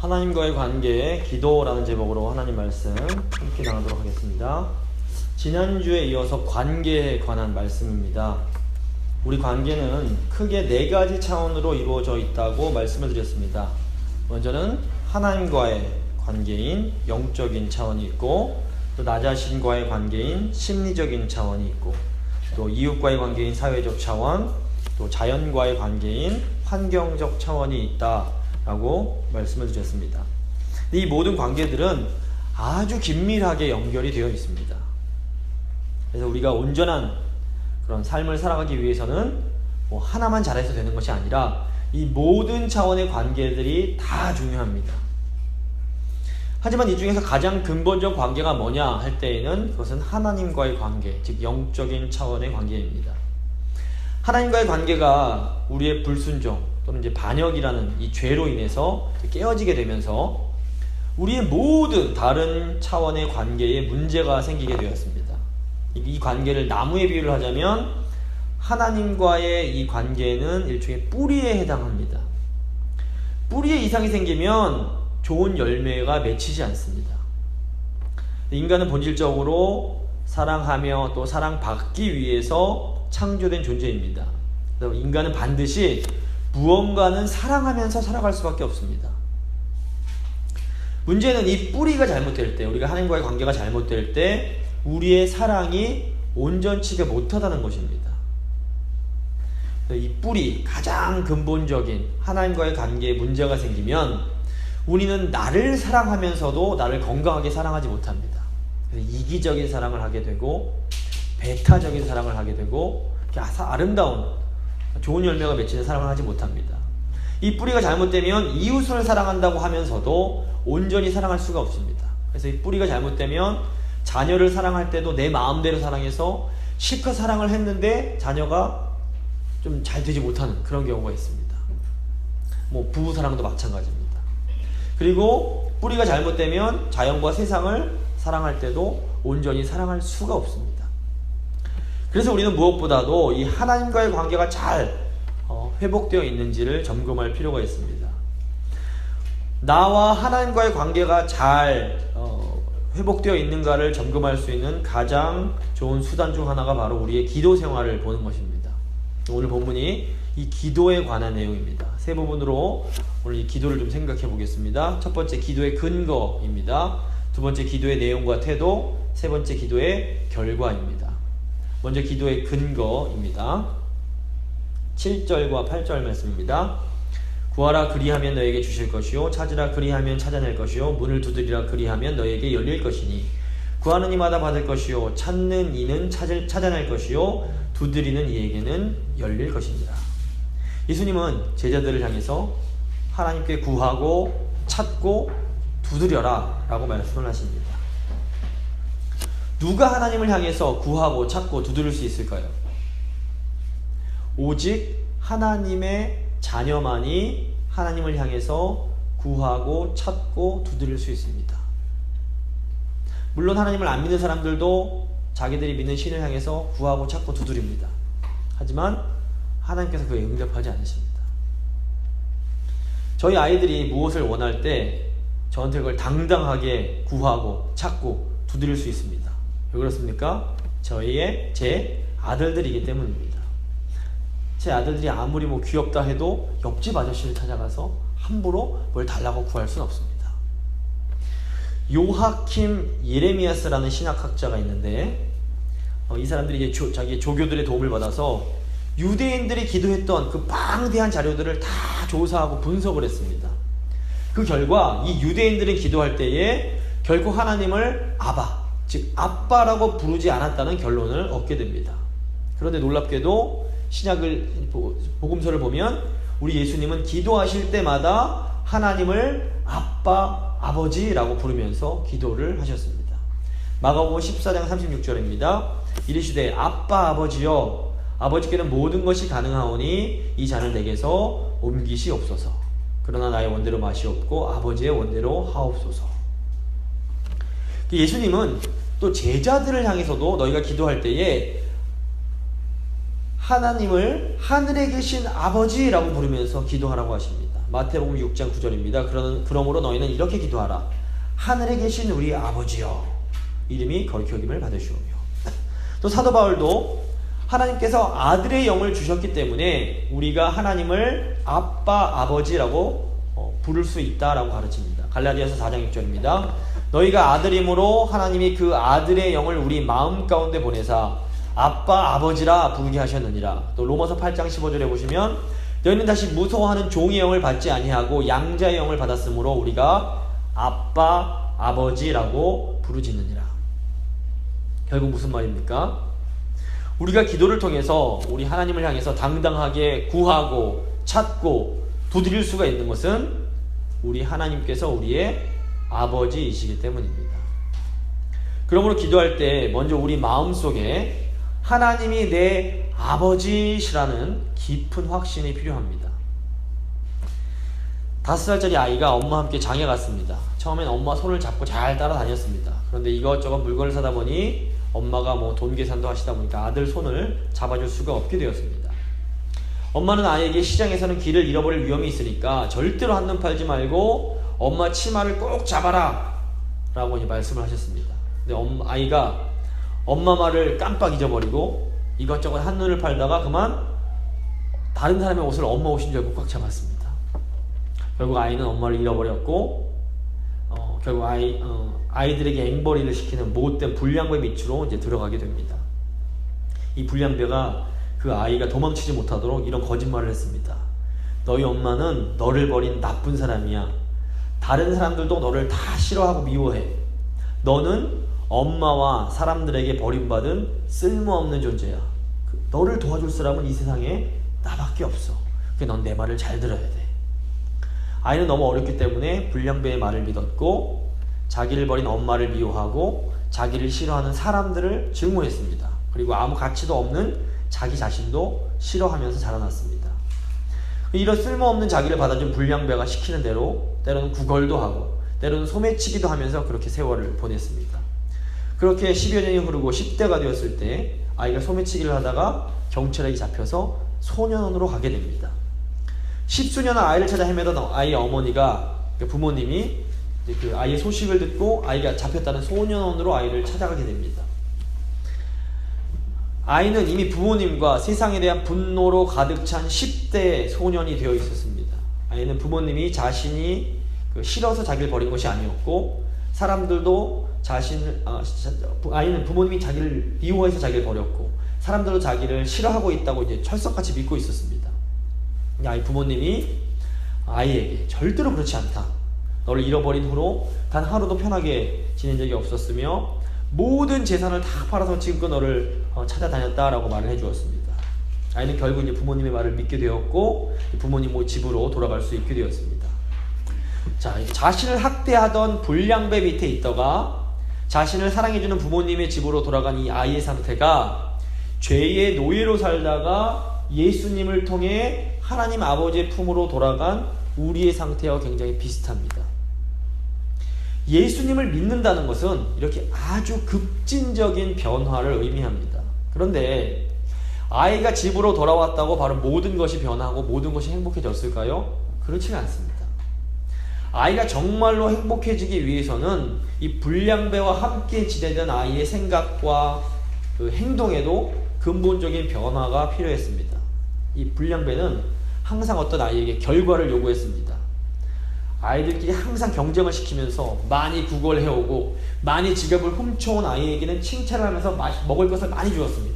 하나님과의 관계, 기도라는 제목으로 하나님 말씀 함께 나누도록 하겠습니다. 지난주에 이어서 관계에 관한 말씀입니다. 우리 관계는 크게 네 가지 차원으로 이루어져 있다고 말씀을 드렸습니다. 먼저는 하나님과의 관계인 영적인 차원이 있고, 또 나 자신과의 관계인 심리적인 차원이 있고, 또 이웃과의 관계인 사회적 차원, 또 자연과의 관계인 환경적 차원이 있다 라고 말씀을 드렸습니다. 이 모든 관계들은 아주 긴밀하게 연결이 되어 있습니다. 그래서 우리가 온전한 그런 삶을 살아가기 위해서는 뭐 하나만 잘해서 되는 것이 아니라 이 모든 차원의 관계들이 다 중요합니다. 하지만 이 중에서 가장 근본적 관계가 뭐냐 할 때에는 그것은 하나님과의 관계, 즉 영적인 차원의 관계입니다. 하나님과의 관계가 우리의 불순종 또는 이제 반역이라는 이 죄로 인해서 깨어지게 되면서 우리의 모든 다른 차원의 관계에 문제가 생기게 되었습니다. 이 관계를 나무에 비유를 하자면 하나님과의 이 관계는 일종의 뿌리에 해당합니다. 뿌리에 이상이 생기면 좋은 열매가 맺히지 않습니다. 인간은 본질적으로 사랑하며 또 사랑받기 위해서 창조된 존재입니다. 인간은 반드시 무언가는 사랑하면서 살아갈 수밖에 없습니다. 문제는 이 뿌리가 잘못될 때, 우리가 하나님과의 관계가 잘못될 때, 우리의 사랑이 온전치가 못하다는 것입니다. 이 뿌리, 가장 근본적인 하나님과의 관계에 문제가 생기면, 우리는 나를 사랑하면서도 나를 건강하게 사랑하지 못합니다. 이기적인 사랑을 하게 되고, 배타적인 사랑을 하게 되고, 아름다운 좋은 열매가 맺히는 사랑을 하지 못합니다. 이 뿌리가 잘못되면 이웃을 사랑한다고 하면서도 온전히 사랑할 수가 없습니다. 그래서 이 뿌리가 잘못되면 자녀를 사랑할 때도 내 마음대로 사랑해서 실컷 사랑을 했는데 자녀가 좀 잘 되지 못하는 그런 경우가 있습니다. 뭐 부부 사랑도 마찬가지입니다. 그리고 뿌리가 잘못되면 자연과 세상을 사랑할 때도 온전히 사랑할 수가 없습니다. 그래서 우리는 무엇보다도 이 하나님과의 관계가 잘 회복되어 있는지를 점검할 필요가 있습니다. 나와 하나님과의 관계가 잘 회복되어 있는가를 점검할 수 있는 가장 좋은 수단 중 하나가 바로 우리의 기도 생활을 보는 것입니다. 오늘 본문이 이 기도에 관한 내용입니다. 세 부분으로 오늘 이 기도를 좀 생각해 보겠습니다. 첫 번째 기도의 근거입니다. 두 번째 기도의 내용과 태도, 세 번째 기도의 결과입니다. 먼저 기도의 근거입니다. 7절과 8절 말씀입니다. 구하라 그리하면 너에게 주실 것이요 찾으라 그리하면 찾아낼 것이요 문을 두드리라 그리하면 너에게 열릴 것이니 구하는 이마다 받을 것이요 찾는 이는 찾을, 찾아낼 것이요 두드리는 이에게는 열릴 것입니다. 예수님은 제자들을 향해서 하나님께 구하고 찾고 두드려라 라고 말씀을 하십니다. 누가 하나님을 향해서 구하고 찾고 두드릴 수 있을까요? 오직 하나님의 자녀만이 하나님을 향해서 구하고 찾고 두드릴 수 있습니다. 물론 하나님을 안 믿는 사람들도 자기들이 믿는 신을 향해서 구하고 찾고 두드립니다. 하지만 하나님께서 그에 응답하지 않으십니다. 저희 아이들이 무엇을 원할 때 저한테 그걸 당당하게 구하고 찾고 두드릴 수 있습니다. 왜 그렇습니까? 저희의 제 아들들이기 때문입니다. 제 아들들이 아무리 뭐 귀엽다 해도 옆집 아저씨를 찾아가서 함부로 뭘 달라고 구할 수는 없습니다. 요하킴 예레미야스라는 신학학자가 있는데 어, 이 사람들이 이제 조, 자기 조교들의 도움을 받아서 유대인들이 기도했던 그 방대한 자료들을 다 조사하고 분석을 했습니다. 그 결과 이 유대인들이 기도할 때에 결국 하나님을 아바, 즉 아빠라고 부르지 않았다는 결론을 얻게 됩니다. 그런데 놀랍게도 신약을 복음서를 보면 우리 예수님은 기도하실 때마다 하나님을 아빠, 아버지라고 부르면서 기도를 하셨습니다. 마가복음 14장 36절입니다. 이르시되 아빠 아버지여 아버지께는 모든 것이 가능하오니 이 잔을 내게서 옮기시옵소서. 그러나 나의 원대로 없고 아버지의 원대로 하옵소서. 예수님은 또 제자들을 향해서도 너희가 기도할 때에 하나님을 하늘에 계신 아버지라고 부르면서 기도하라고 하십니다. 마태복음 6장 9절입니다. 그러, 그러므로 너희는 이렇게 기도하라. 하늘에 계신 우리 아버지여 이름이 거룩히 여김을 받으시오며 또 사도 바울도 하나님께서 아들의 영을 주셨기 때문에 우리가 하나님을 아빠 아버지라고 어, 부를 수 있다라고 가르칩니다. 갈라디아서 4장 6절입니다. 너희가 아들임으로 하나님이 그 아들의 영을 우리 마음 가운데 보내사 아빠 아버지라 부르게 하셨느니라. 또 로마서 8장 15절에 보시면 너희는 다시 무서워하는 종의 영을 받지 아니하고 양자의 영을 받았으므로 우리가 아빠 아버지라고 부르짖느니라. 결국 무슨 말입니까? 우리가 기도를 통해서 우리 하나님을 향해서 당당하게 구하고 찾고 두드릴 수가 있는 것은 우리 하나님께서 우리의 아버지이시기 때문입니다. 그러므로 기도할 때 먼저 우리 마음 속에 하나님이 내 아버지시라는 깊은 확신이 필요합니다. 다섯 살짜리 아이가 엄마와 함께 장에 갔습니다. 처음엔 엄마 손을 잡고 잘 따라다녔습니다. 그런데 이것저것 물건을 사다 보니 엄마가 뭐 돈 계산도 하시다 보니까 아들 손을 잡아줄 수가 없게 되었습니다. 엄마는 아이에게 시장에서는 길을 잃어버릴 위험이 있으니까 절대로 한눈 팔지 말고 엄마 치마를 꼭 잡아라 라고 말씀을 하셨습니다. 근데 아이가 엄마 말을 깜빡 잊어버리고 이것저것 한눈을 팔다가 그만 다른 사람의 옷을 엄마 옷인 줄 알고 꽉 잡았습니다. 결국 아이는 엄마를 잃어버렸고 어, 결국 아이 어, 아이들에게 앵벌이를 시키는 못된 불량배 밑으로 이제 들어가게 됩니다. 이 불량배가 그 아이가 도망치지 못하도록 이런 거짓말을 했습니다. 너희 엄마는 너를 버린 나쁜 사람이야. 다른 사람들도 너를 다 싫어하고 미워해. 너는 엄마와 사람들에게 버림받은 쓸모없는 존재야. 그 너를 도와줄 사람은 이 세상에 나밖에 없어. 넌내 말을 잘 들어야 돼. 아이는 너무 어렸기 때문에 불량배의 말을 믿었고 자기를 버린 엄마를 미워하고 자기를 싫어하는 사람들을 증오했습니다. 그리고 아무 가치도 없는 자기 자신도 싫어하면서 자라났습니다. 이런 쓸모없는 자기를 받아준 불량배가 시키는 대로 때로는 구걸도 하고 때로는 소매치기도 하면서 그렇게 세월을 보냈습니다. 그렇게 10여 년이 흐르고 10대가 되었을 때 아이가 소매치기를 하다가 경찰에게 잡혀서 소년원으로 가게 됩니다. 십수년 아이를 찾아 헤매던 아이의 어머니가 그 부모님이 그 아이의 소식을 듣고 아이가 잡혔다는 소년원으로 아이를 찾아가게 됩니다. 아이는 이미 부모님과 세상에 대한 분노로 가득 찬 10대 소년이 되어 있었습니다. 아이는 부모님이 자신이 그 싫어서 자기를 버린 것이 아니었고 사람들도 자신을 아, 아이는 부모님이 자기를 미워해서 자기를 버렸고 사람들도 자기를 싫어하고 있다고 이제 철석같이 믿고 있었습니다. 아이 부모님이 아이에게 절대로 그렇지 않다. 너를 잃어버린 후로 단 하루도 편하게 지낸 적이 없었으며 모든 재산을 다 팔아서 지금껏 너를 어, 찾아다녔다라고 말을 해주었습니다. 아이는 결국 이제 부모님의 말을 믿게 되었고 부모님 집으로 돌아갈 수 있게 되었습니다. 자, 자신을 학대하던 불량배 밑에 있다가 자신을 사랑해주는 부모님의 집으로 돌아간 이 아이의 상태가 죄의 노예로 살다가 예수님을 통해 하나님 아버지의 품으로 돌아간 우리의 상태와 굉장히 비슷합니다. 예수님을 믿는다는 것은 이렇게 아주 급진적인 변화를 의미합니다. 그런데 아이가 집으로 돌아왔다고 바로 모든 것이 변하고 모든 것이 행복해졌을까요? 그렇지는 않습니다. 아이가 정말로 행복해지기 위해서는 이 불량배와 함께 지내던 아이의 생각과 그 행동에도 근본적인 변화가 필요했습니다. 이 불량배는 항상 어떤 아이에게 결과를 요구했습니다. 아이들끼리 항상 경쟁을 시키면서 많이 구걸해오고 많이 지갑을 훔쳐온 아이에게는 칭찬을 하면서 먹을 것을 많이 주었습니다.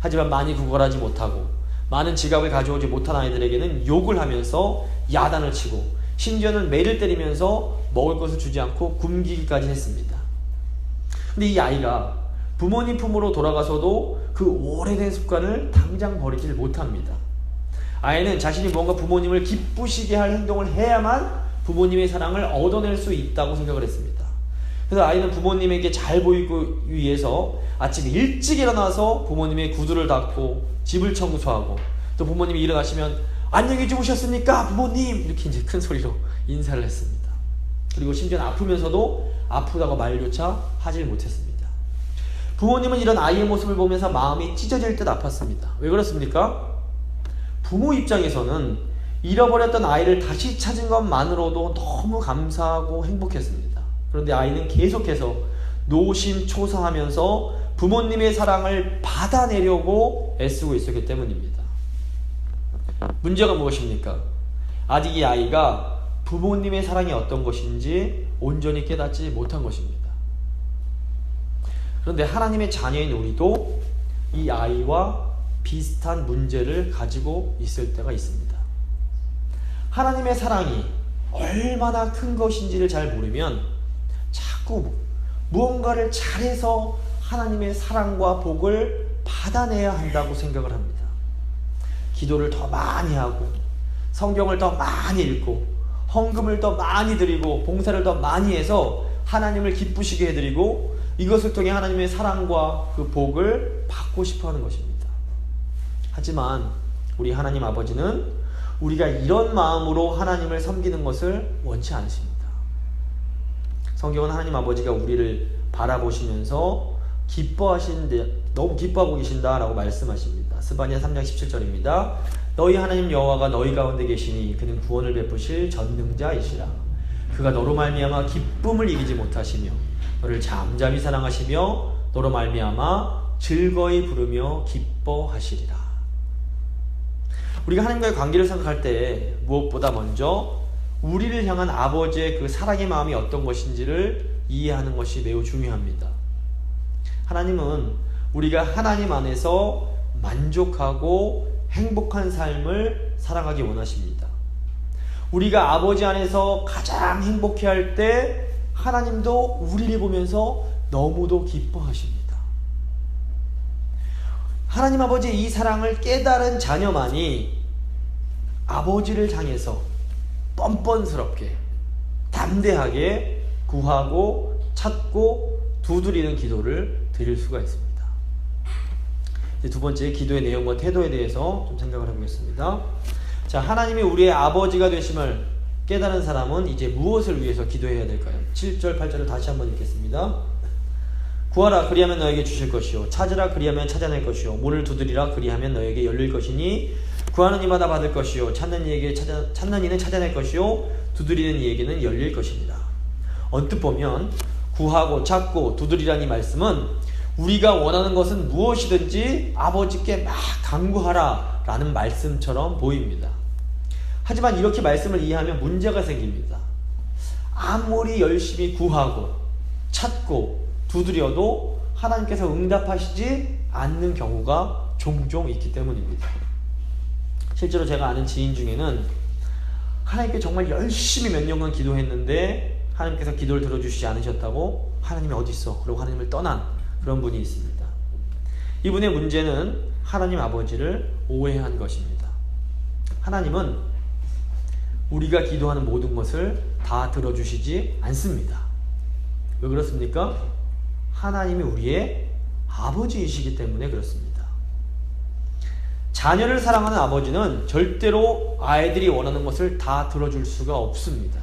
하지만 많이 구걸하지 못하고 많은 지갑을 가져오지 못한 아이들에게는 욕을 하면서 야단을 치고 심지어는 매를 때리면서 먹을 것을 주지 않고 굶기기까지 했습니다. 근데 이 아이가 부모님 품으로 돌아가서도 그 오래된 습관을 당장 버리질 못합니다. 아이는 자신이 뭔가 부모님을 기쁘시게 할 행동을 해야만 부모님의 사랑을 얻어낼 수 있다고 생각을 했습니다. 그래서 아이는 부모님에게 잘 보이기 위해서 아침 일찍 일어나서 부모님의 구두를 닦고 집을 청소하고 또 부모님이 일어나시면 안녕히 주무셨습니까 부모님 이렇게 이제 큰 소리로 인사를 했습니다. 그리고 심지어 아프면서도 아프다고 말조차 하질 못했습니다. 부모님은 이런 아이의 모습을 보면서 마음이 찢어질 듯 아팠습니다. 왜 그렇습니까? 부모 입장에서는 잃어버렸던 아이를 다시 찾은 것만으로도 너무 감사하고 행복했습니다. 그런데 아이는 계속해서 노심초사하면서 부모님의 사랑을 받아내려고 애쓰고 있었기 때문입니다. 문제가 무엇입니까? 아직 이 아이가 부모님의 사랑이 어떤 것인지 온전히 깨닫지 못한 것입니다. 그런데 하나님의 자녀인 우리도 이 아이와 비슷한 문제를 가지고 있을 때가 있습니다. 하나님의 사랑이 얼마나 큰 것인지를 잘 모르면 자꾸 무언가를 잘해서 하나님의 사랑과 복을 받아내야 한다고 생각을 합니다. 기도를 더 많이 하고 성경을 더 많이 읽고 헌금을 더 많이 드리고 봉사를 더 많이 해서 하나님을 기쁘시게 해드리고 이것을 통해 하나님의 사랑과 그 복을 받고 싶어 하는 것입니다. 하지만 우리 하나님 아버지는 우리가 이런 마음으로 하나님을 섬기는 것을 원치 않으십니다. 성경은 하나님 아버지가 우리를 바라보시면서 기뻐하시는데 너무 기뻐하고 계신다라고 말씀하십니다. 스바냐 3장 17절입니다. 너희 하나님 여호와가 너희 가운데 계시니 그는 구원을 베푸실 전능자이시라. 그가 너로 말미암아 기쁨을 이기지 못하시며 너를 잠잠히 사랑하시며 너로 말미암아 즐거이 부르며 기뻐하시리라. 우리가 하나님과의 관계를 생각할 때 무엇보다 먼저 우리를 향한 아버지의 그 사랑의 마음이 어떤 것인지를 이해하는 것이 매우 중요합니다. 하나님은 우리가 하나님 안에서 만족하고 행복한 삶을 살아가기 원하십니다. 우리가 아버지 안에서 가장 행복해 할 때 하나님도 우리를 보면서 너무도 기뻐하십니다. 하나님 아버지의 이 사랑을 깨달은 자녀만이 아버지를 향해서 뻔뻔스럽게 담대하게 구하고 찾고 두드리는 기도를 드릴 수가 있습니다. 두 번째 기도의 내용과 태도에 대해서 좀 생각을 해보겠습니다. 자, 하나님이 우리의 아버지가 되심을 깨달은 사람은 이제 무엇을 위해서 기도해야 될까요? 7절, 8절을 다시 한번 읽겠습니다. 구하라 그리하면 너에게 주실 것이요 찾으라 그리하면 찾아낼 것이요 문을 두드리라 그리하면 너에게 열릴 것이니 구하는 이마다 받을 것이요 찾는 이에게 찾아, 찾는 이는 찾아낼 것이요 두드리는 이에게는 열릴 것입니다. 언뜻 보면 구하고 찾고 두드리라는 이 말씀은 우리가 원하는 것은 무엇이든지 아버지께 막 강구하라 라는 말씀처럼 보입니다. 하지만 이렇게 말씀을 이해하면 문제가 생깁니다. 아무리 열심히 구하고 찾고 두드려도 하나님께서 응답하시지 않는 경우가 종종 있기 때문입니다. 실제로 제가 아는 지인 중에는 하나님께 정말 열심히 몇 년간 기도했는데 하나님께서 기도를 들어주시지 않으셨다고 하나님이 어디 있어? 그리고 하나님을 떠난 그런 분이 있습니다. 이분의 문제는 하나님 아버지를 오해한 것입니다. 하나님은 우리가 기도하는 모든 것을 다 들어주시지 않습니다. 왜 그렇습니까? 하나님이 우리의 아버지이시기 때문에 그렇습니다. 자녀를 사랑하는 아버지는 절대로 아이들이 원하는 것을 다 들어줄 수가 없습니다.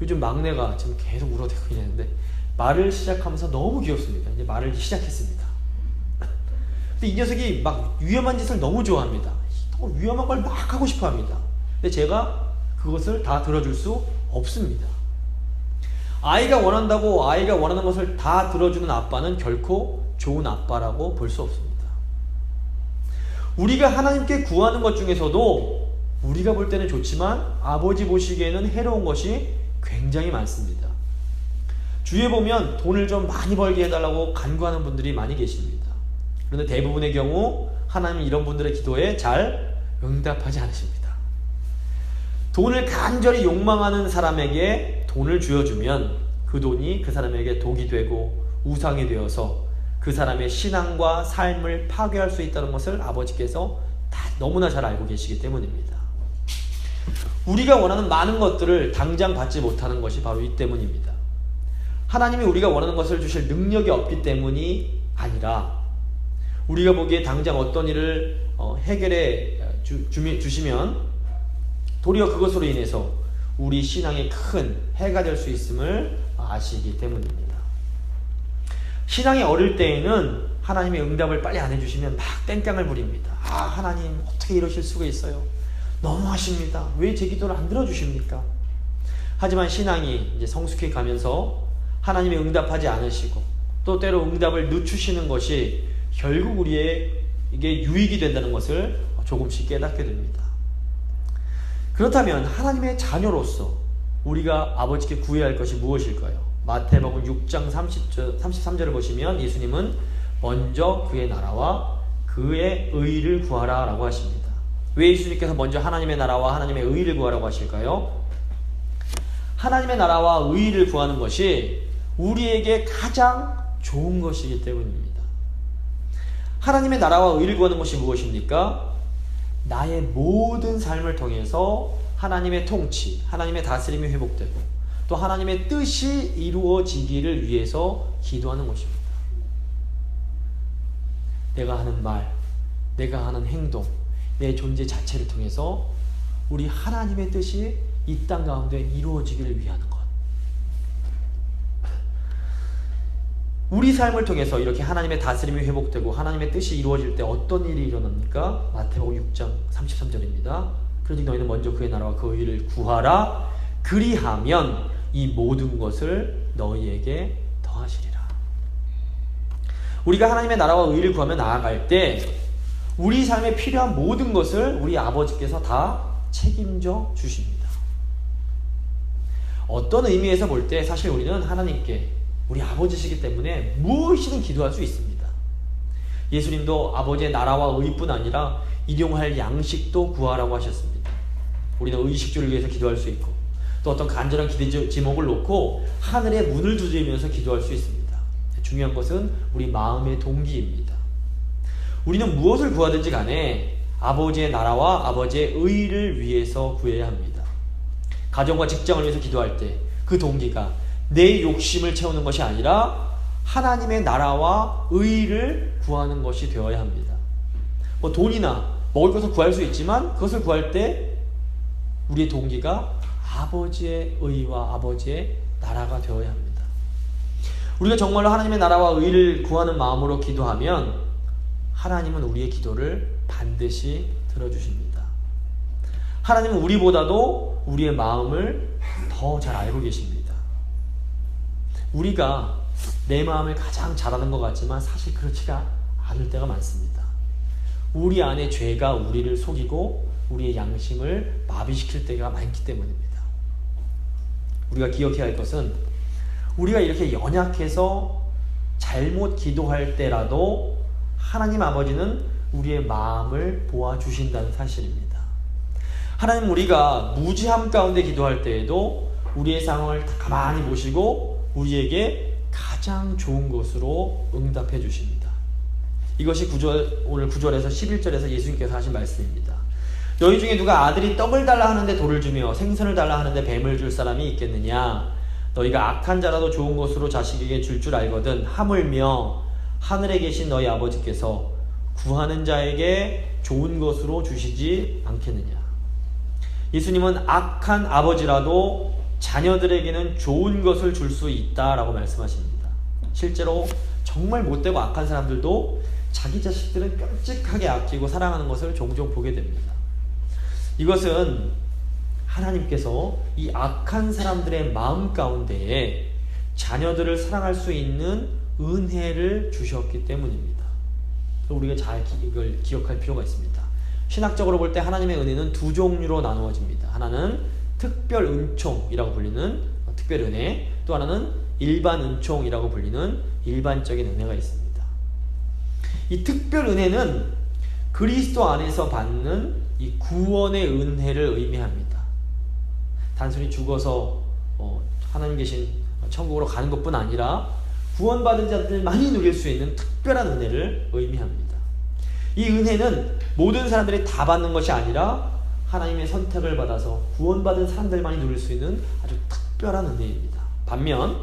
요즘 막내가 지금 계속 울어대고 있는데 말을 시작하면서 너무 귀엽습니다. 이제 말을 시작했습니다. 근데 이 녀석이 막 위험한 짓을 너무 좋아합니다. 더 위험한 걸 막 하고 싶어 합니다. 근데 제가 그것을 다 들어줄 수 없습니다. 아이가 원한다고 아이가 원하는 것을 다 들어주는 아빠는 결코 좋은 아빠라고 볼 수 없습니다. 우리가 하나님께 구하는 것 중에서도 우리가 볼 때는 좋지만 아버지 보시기에는 해로운 것이 굉장히 많습니다. 주위에 보면 돈을 좀 많이 벌게 해달라고 간구하는 분들이 많이 계십니다. 그런데 대부분의 경우 하나님 이런 분들의 기도에 잘 응답하지 않으십니다. 돈을 간절히 욕망하는 사람에게 돈을 쥐어주면 그 돈이 그 사람에게 독이 되고 우상이 되어서 그 사람의 신앙과 삶을 파괴할 수 있다는 것을 아버지께서 다 너무나 잘 알고 계시기 때문입니다. 우리가 원하는 많은 것들을 당장 받지 못하는 것이 바로 이 때문입니다. 하나님이 우리가 원하는 것을 주실 능력이 없기 때문이 아니라 우리가 보기에 당장 어떤 일을 어, 해결해 주, 주시면 도리어 그것으로 인해서 우리 신앙에 큰 해가 될 수 있음을 아시기 때문입니다. 신앙이 어릴 때에는 하나님의 응답을 빨리 안 해주시면 막 땡깡을 부립니다. 아, 하나님, 어떻게 이러실 수가 있어요? 너무하십니다. 왜 제 기도를 안 들어주십니까? 하지만 신앙이 이제 성숙해 가면서 하나님의 응답하지 않으시고 또 때로 응답을 늦추시는 것이 결국 우리의 이게 유익이 된다는 것을 조금씩 깨닫게 됩니다. 그렇다면 하나님의 자녀로서 우리가 아버지께 구해야 할 것이 무엇일까요? 마태복음 6장 30절, 33절을 보시면 예수님은 먼저 그의 나라와 그의 의를 구하라 라고 하십니다. 왜 예수님께서 먼저 하나님의 나라와 하나님의 의를 구하라고 하실까요? 하나님의 나라와 의를 구하는 것이 우리에게 가장 좋은 것이기 때문입니다. 하나님의 나라와 의를 구하는 것이 무엇입니까? 나의 모든 삶을 통해서 하나님의 통치, 하나님의 다스림이 회복되고 또 하나님의 뜻이 이루어지기를 위해서 기도하는 것입니다. 내가 하는 말, 내가 하는 행동, 내 존재 자체를 통해서 우리 하나님의 뜻이 이 땅 가운데 이루어지기를 위하는 것. 우리 삶을 통해서 이렇게 하나님의 다스림이 회복되고 하나님의 뜻이 이루어질 때 어떤 일이 일어납니까? 마태복음 6장 33절입니다. 그러니 너희는 먼저 그의 나라와 그 의를 구하라. 그리하면 이 모든 것을 너희에게 더하시리라. 우리가 하나님의 나라와 의를 구하며 나아갈 때 우리 삶에 필요한 모든 것을 우리 아버지께서 다 책임져 주십니다. 어떤 의미에서 볼 때 사실 우리는 하나님께 우리 아버지시기 때문에 무엇이든 기도할 수 있습니다. 예수님도 아버지의 나라와 의뿐 아니라 일용할 양식도 구하라고 하셨습니다. 우리는 의식주를 위해서 기도할 수 있고 또 어떤 간절한 기대 제목을 놓고 하늘의 문을 두드리면서 기도할 수 있습니다. 중요한 것은 우리 마음의 동기입니다. 우리는 무엇을 구하든지 간에 아버지의 나라와 아버지의 의를 위해서 구해야 합니다. 가정과 직장을 위해서 기도할 때 그 동기가 내 욕심을 채우는 것이 아니라 하나님의 나라와 의를 구하는 것이 되어야 합니다. 뭐 돈이나 먹을 것을 구할 수 있지만 그것을 구할 때 우리의 동기가 아버지의 의와 아버지의 나라가 되어야 합니다. 우리가 정말로 하나님의 나라와 의를 구하는 마음으로 기도하면 하나님은 우리의 기도를 반드시 들어주십니다. 하나님은 우리보다도 우리의 마음을 더 잘 알고 계십니다. 우리가 내 마음을 가장 잘 아는 것 같지만 사실 그렇지가 않을 때가 많습니다. 우리 안에 죄가 우리를 속이고 우리의 양심을 마비시킬 때가 많기 때문입니다. 우리가 기억해야 할 것은 우리가 이렇게 연약해서 잘못 기도할 때라도 하나님 아버지는 우리의 마음을 보아주신다는 사실입니다. 하나님 우리가 무지함 가운데 기도할 때에도 우리의 상황을 가만히 보시고 우리에게 가장 좋은 것으로 응답해 주십니다. 이것이 9절, 오늘 9절에서 11절에서 예수님께서 하신 말씀입니다. 너희 중에 누가 아들이 떡을 달라 하는데 돌을 주며 생선을 달라 하는데 뱀을 줄 사람이 있겠느냐? 너희가 악한 자라도 좋은 것으로 자식에게 줄줄 줄 알거든 하물며 하늘에 계신 너희 아버지께서 구하는 자에게 좋은 것으로 주시지 않겠느냐? 예수님은 악한 아버지라도 자녀들에게는 좋은 것을 줄 수 있다라고 말씀하십니다. 실제로 정말 못되고 악한 사람들도 자기 자식들을 끔찍하게 아끼고 사랑하는 것을 종종 보게 됩니다. 이것은 하나님께서 이 악한 사람들의 마음 가운데에 자녀들을 사랑할 수 있는 은혜를 주셨기 때문입니다. 우리가 잘 이걸 기억할 필요가 있습니다. 신학적으로 볼 때 하나님의 은혜는 두 종류로 나누어집니다. 하나는 특별 은총이라고 불리는 특별 은혜, 또 하나는 일반 은총이라고 불리는 일반적인 은혜가 있습니다. 이 특별 은혜는 그리스도 안에서 받는 이 구원의 은혜를 의미합니다. 단순히 죽어서 어, 하나님 계신 천국으로 가는 것뿐 아니라 구원받은 자들만이 누릴 수 있는 특별한 은혜를 의미합니다. 이 은혜는 모든 사람들이 다 받는 것이 아니라 하나님의 선택을 받아서 구원받은 사람들만이 누릴 수 있는 아주 특별한 은혜입니다. 반면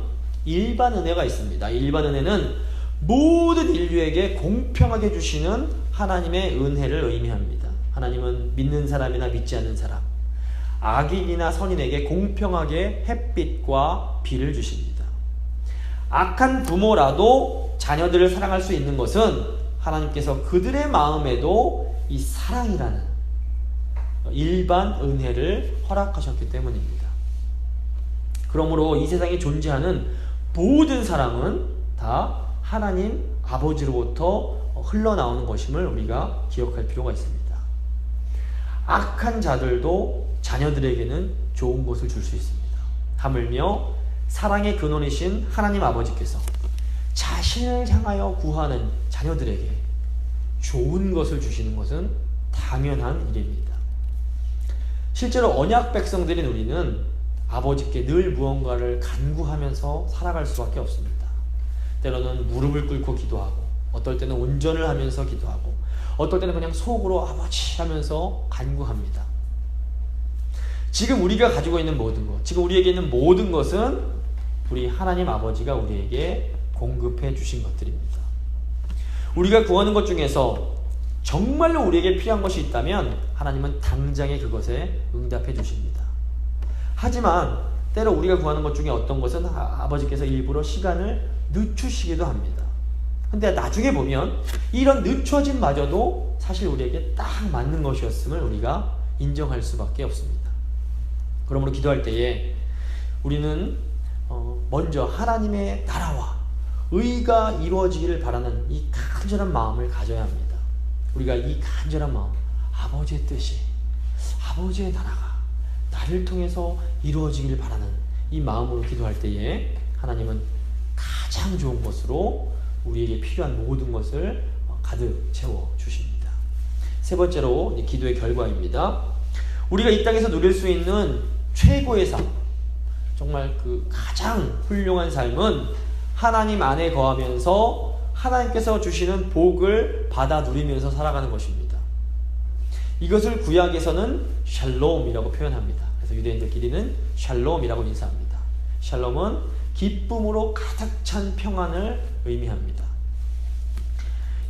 일반 은혜가 있습니다. 일반 은혜는 모든 인류에게 공평하게 주시는 하나님의 은혜를 의미합니다. 하나님은 믿는 사람이나 믿지 않는 사람, 악인이나 선인에게 공평하게 햇빛과 비를 주십니다. 악한 부모라도 자녀들을 사랑할 수 있는 것은 하나님께서 그들의 마음에도 이 사랑이라는 일반 은혜를 허락하셨기 때문입니다. 그러므로 이 세상에 존재하는 모든 사랑은 다 하나님 아버지로부터 흘러나오는 것임을 우리가 기억할 필요가 있습니다. 악한 자들도 자녀들에게는 좋은 것을 줄 수 있습니다. 하물며 사랑의 근원이신 하나님 아버지께서 자신을 향하여 구하는 자녀들에게 좋은 것을 주시는 것은 당연한 일입니다. 실제로 언약 백성들인 우리는 아버지께 늘 무언가를 간구하면서 살아갈 수밖에 없습니다. 때로는 무릎을 꿇고 기도하고, 어떨 때는 운전을 하면서 기도하고, 어떨 때는 그냥 속으로 아버지 하면서 간구합니다. 지금 우리가 가지고 있는 모든 것, 지금 우리에게 있는 모든 것은 우리 하나님 아버지가 우리에게 공급해 주신 것들입니다. 우리가 구하는 것 중에서 정말로 우리에게 필요한 것이 있다면 하나님은 당장에 그것에 응답해 주십니다. 하지만 때로 우리가 구하는 것 중에 어떤 것은 아버지께서 일부러 시간을 늦추시기도 합니다. 근데 나중에 보면 이런 늦춰진 마저도 사실 우리에게 딱 맞는 것이었음을 우리가 인정할 수밖에 없습니다. 그러므로 기도할 때에 우리는 어, 먼저 하나님의 나라와 의가 이루어지기를 바라는 이 간절한 마음을 가져야 합니다. 우리가 이 간절한 마음, 아버지의 뜻이, 아버지의 나라가 나를 통해서 이루어지기를 바라는 이 마음으로 기도할 때에 하나님은 가장 좋은 것으로 우리에게 필요한 모든 것을 가득 채워 주십니다. 세 번째로 기도의 결과입니다. 우리가 이 땅에서 누릴 수 있는 최고의 삶, 정말 그 가장 훌륭한 삶은 하나님 안에 거하면서 하나님께서 주시는 복을 받아 누리면서 살아가는 것입니다. 이것을 구약에서는 샬롬이라고 표현합니다. 그래서 유대인들끼리는 샬롬이라고 인사합니다. 샬롬은 기쁨으로 가득 찬 평안을 의미합니다.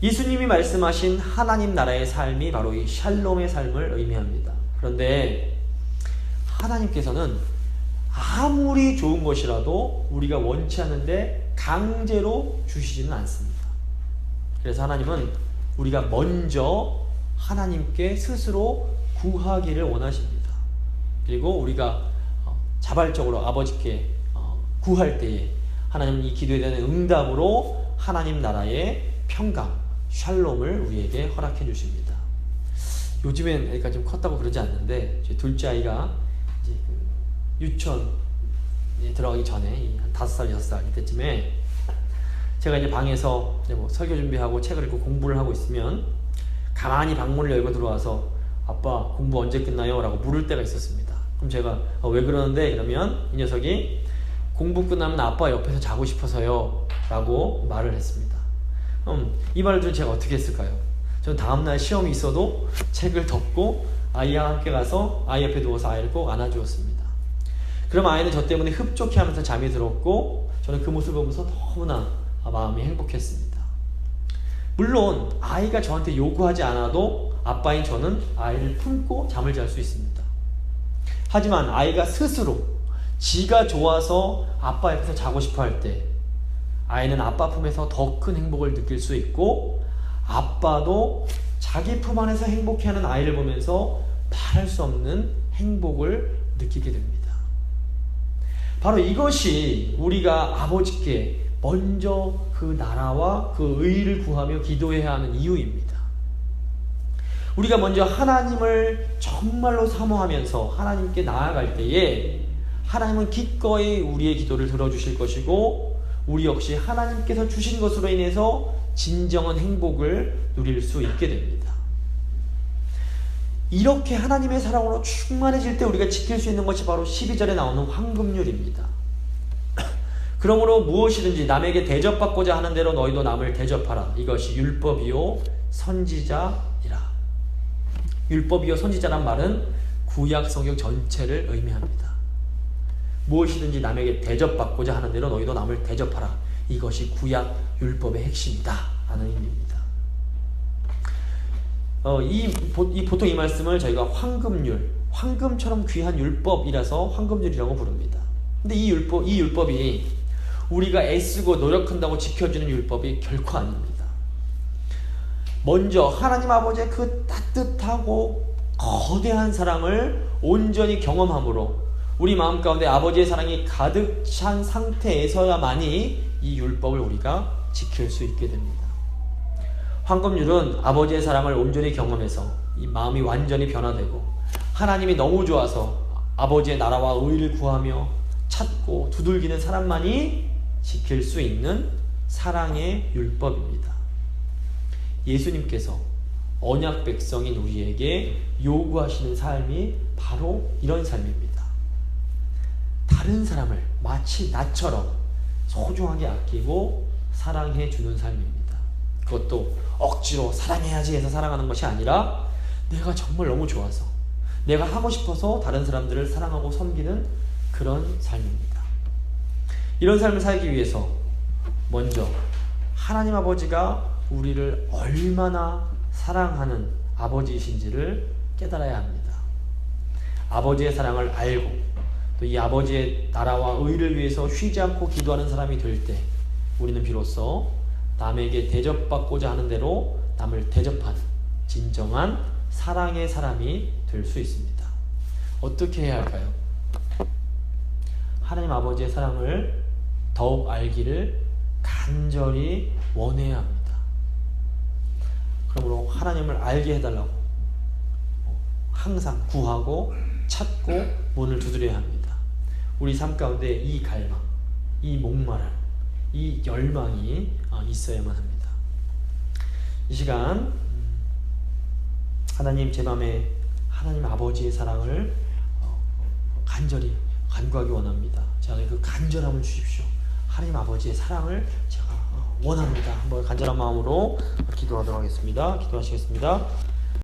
예수님이 말씀하신 하나님 나라의 삶이 바로 이 샬롬의 삶을 의미합니다. 그런데 하나님께서는 아무리 좋은 것이라도 우리가 원치 않는데 강제로 주시지는 않습니다. 그래서 하나님은 우리가 먼저 하나님께 스스로 구하기를 원하십니다. 그리고 우리가 어, 자발적으로 아버지께 어, 구할 때에 하나님은 이 기도에 대한 응답으로 하나님 나라의 평강, 샬롬을 우리에게 허락해 주십니다. 요즘엔 애가 좀 컸다고 그러지 않는데 제 둘째 아이가 이제 그 유치원 들어가기 전에 한 다섯 살 여섯 살 이때쯤에 제가 이제 방에서 이제 뭐 설교 준비하고 책을 읽고 공부를 하고 있으면 가만히 방문을 열고 들어와서 아빠 공부 언제 끝나요? 라고 물을 때가 있었습니다. 그럼 제가 어, 왜 그러는데? 이러면 이 녀석이 공부 끝나면 아빠 옆에서 자고 싶어서요 라고 말을 했습니다. 음, 이 말을 들은 제가 어떻게 했을까요? 저는 다음날 시험이 있어도 책을 덮고 아이와 함께 가서 아이 옆에 누워서 아이를 꼭 안아주었습니다. 그럼 아이는 저 때문에 흡족해 하면서 잠이 들었고 저는 그 모습을 보면서 너무나 마음이 행복했습니다. 물론 아이가 저한테 요구하지 않아도 아빠인 저는 아이를 품고 잠을 잘 수 있습니다. 하지만 아이가 스스로 지가 좋아서 아빠 옆에서 자고 싶어 할 때 아이는 아빠 품에서 더 큰 행복을 느낄 수 있고 아빠도 자기 품 안에서 행복해하는 아이를 보면서 말할 수 없는 행복을 느끼게 됩니다. 바로 이것이 우리가 아버지께 먼저 그 나라와 그 의를 구하며 기도해야 하는 이유입니다. 우리가 먼저 하나님을 정말로 사모하면서 하나님께 나아갈 때에 하나님은 기꺼이 우리의 기도를 들어주실 것이고 우리 역시 하나님께서 주신 것으로 인해서 진정한 행복을 누릴 수 있게 됩니다. 이렇게 하나님의 사랑으로 충만해질 때 우리가 지킬 수 있는 것이 바로 12절에 나오는 황금률입니다. 그러므로 무엇이든지 남에게 대접받고자 하는 대로 너희도 남을 대접하라. 이것이 율법이요 선지자이라. 율법이요 선지자란 말은 구약 성경 전체를 의미합니다. 무엇이든지 남에게 대접받고자 하는 대로 너희도 남을 대접하라. 이것이 구약 율법의 핵심이다. 라는 의미입니다. 어, 이, 이, 보통 이 말씀을 저희가 황금률, 황금처럼 귀한 율법이라서 황금률이라고 부릅니다. 근데 이 율법, 이 율법이 우리가 애쓰고 노력한다고 지켜주는 율법이 결코 아닙니다. 먼저 하나님 아버지의 그 따뜻하고 거대한 사랑을 온전히 경험함으로 우리 마음 가운데 아버지의 사랑이 가득 찬 상태에서야만이 이 율법을 우리가 지킬 수 있게 됩니다. 황금률은 아버지의 사랑을 온전히 경험해서 이 마음이 완전히 변화되고 하나님이 너무 좋아서 아버지의 나라와 의를 구하며 찾고 두들기는 사람만이 지킬 수 있는 사랑의 율법입니다. 예수님께서 언약 백성인 우리에게 요구하시는 삶이 바로 이런 삶입니다. 다른 사람을 마치 나처럼 소중하게 아끼고 사랑해 주는 삶입니다. 그것도 억지로 사랑해야지 해서 사랑하는 것이 아니라 내가 정말 너무 좋아서 내가 하고 싶어서 다른 사람들을 사랑하고 섬기는 그런 삶입니다. 이런 삶을 살기 위해서 먼저 하나님 아버지가 우리를 얼마나 사랑하는 아버지이신지를 깨달아야 합니다. 아버지의 사랑을 알고 또 이 아버지의 나라와 의를 위해서 쉬지 않고 기도하는 사람이 될 때 우리는 비로소 남에게 대접받고자 하는 대로 남을 대접하는 진정한 사랑의 사람이 될 수 있습니다. 어떻게 해야 할까요? 하나님 아버지의 사랑을 더욱 알기를 간절히 원해야 합니다. 그러므로 하나님을 알게 해달라고 항상 구하고 찾고 문을 두드려야 합니다. 우리 삶 가운데 이 갈망, 이 목마름, 이 열망이 어, 있어야만 합니다. 이 시간 음, 하나님 제 마음에 하나님 아버지의 사랑을 어, 간절히 간구하기 원합니다. 제 안에 그 간절함을 주십시오. 하나님 아버지의 사랑을 제가 어, 원합니다. 한번 간절한 마음으로 기도하도록 하겠습니다. 기도하시겠습니다.